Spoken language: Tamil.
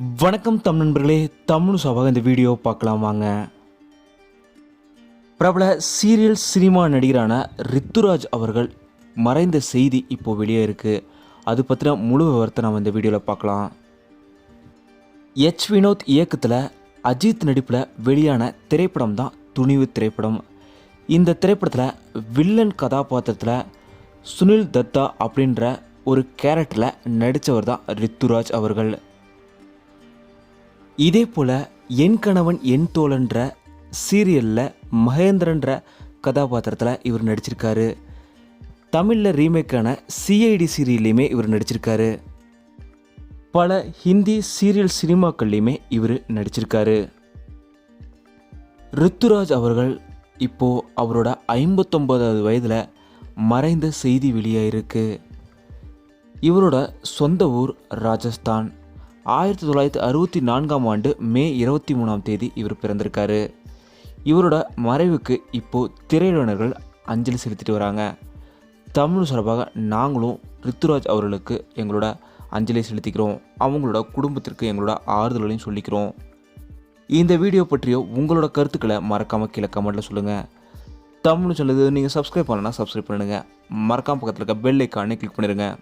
வணக்கம் தமிழ் நண்பர்களே தமிழ் சாவாக இந்த வீடியோ பார்க்கலாம் வாங்க. பிரபல சீரியல் சினிமா நடிகரான ரித்துராஜ் அவர்கள் மறைந்த செய்தி இப்போது வெளியே இருக்குது அது பற்றின முழு விவரத்தை நம்ம இந்த வீடியோவில் பார்க்கலாம். எச். வினோத் இயக்கத்தில் அஜித் நடிப்பில் வெளியான திரைப்படம் தான் துணிவு திரைப்படம். இந்த திரைப்படத்தில் வில்லன் கதாபாத்திரத்தில் சுனில் தத்தா அப்படின்ற ஒரு கேரக்டரில் நடித்தவர் தான் ரித்துராஜ் அவர்கள். இதே போல் என் கணவன் என் தோழன்ற சீரியலில் மகேந்திரன்ற கதாபாத்திரத்தில் இவர் நடிச்சிருக்காரு. தமிழில் ரீமேக்கான சிஐடி சீரியல்லையுமே இவர் நடிச்சிருக்காரு. பல ஹிந்தி சீரியல் சினிமாக்கள்லையுமே இவர் நடிச்சிருக்காரு. ரித்துராஜ் அவர்கள் இப்போது அவரோட ஐம்பத்தொம்போதாவது வயதில் மறைந்த செய்தி வெளியாயிருக்கு. இவரோட சொந்த ஊர் ராஜஸ்தான். ஆயிரத்தி தொள்ளாயிரத்தி அறுபத்தி நான்காம் ஆண்டு மே இருபத்தி மூணாம் தேதி இவர் பிறந்திருக்காரு. இவரோட மறைவுக்கு இப்போது திரையுடனர்கள் அஞ்சலி செலுத்திட்டு வராங்க. தமிழ் சார்பாக நாங்களும் ரித்துராஜ் அவர்களுக்கு எங்களோட அஞ்சலி செலுத்திக்கிறோம். அவங்களோட குடும்பத்திற்கு எங்களோட ஆறுதல்களையும் சொல்லிக்கிறோம். இந்த வீடியோ பற்றியோ உங்களோட கருத்துக்களை மறக்காமல் கீழே கமெண்ட்டில் சொல்லுங்கள் தமிழ் சொல்லுது நீங்கள் சப்ஸ்கிரைப் பண்ணலன்னா சப்ஸ்கிரைப் பண்ணுங்கள் மறக்காம பக்கத்தில் இருக்க பெல் ஐக்கானே கிளிக் பண்ணிடுங்க.